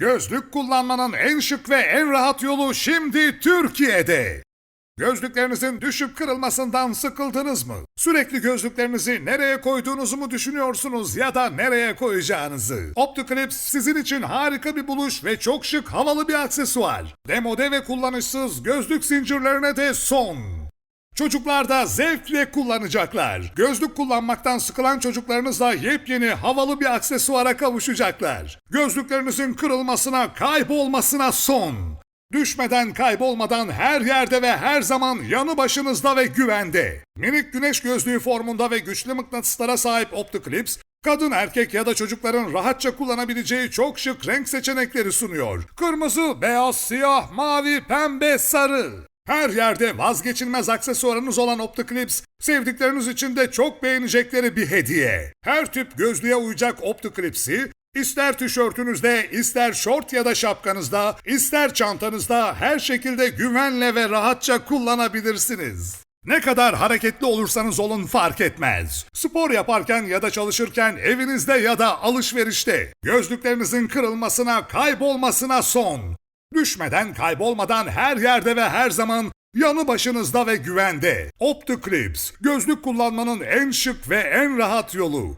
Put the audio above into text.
Gözlük kullanmanın en şık ve en rahat yolu şimdi Türkiye'de. Gözlüklerinizin düşüp kırılmasından sıkıldınız mı? Sürekli gözlüklerinizi nereye koyduğunuzu mu düşünüyorsunuz ya da nereye koyacağınızı? Opticlips sizin için harika bir buluş ve çok şık havalı bir aksesuar. Demode ve kullanışsız gözlük zincirlerine de son. Çocuklar da zevkle kullanacaklar. Gözlük kullanmaktan sıkılan çocuklarınızla yepyeni havalı bir aksesuara kavuşacaklar. Gözlüklerinizin kırılmasına, kaybolmasına son. Düşmeden kaybolmadan her yerde ve her zaman yanı başınızda ve güvende. Minik güneş gözlüğü formunda ve güçlü mıknatıslara sahip Opticlips, kadın, erkek ya da çocukların rahatça kullanabileceği çok şık renk seçenekleri sunuyor. Kırmızı, beyaz, siyah, mavi, pembe, sarı. Her yerde vazgeçilmez aksesuarınız olan Opticlips, sevdikleriniz için de çok beğenecekleri bir hediye. Her tip gözlüğe uyacak Opticlips'i, ister tişörtünüzde, ister şort ya da şapkanızda, ister çantanızda her şekilde güvenle ve rahatça kullanabilirsiniz. Ne kadar hareketli olursanız olun fark etmez. Spor yaparken ya da çalışırken evinizde ya da alışverişte gözlüklerinizin kırılmasına, kaybolmasına son. Düşmeden, kaybolmadan her yerde ve her zaman yanı başınızda ve güvende. Opticlips, gözlük kullanmanın en şık ve en rahat yolu.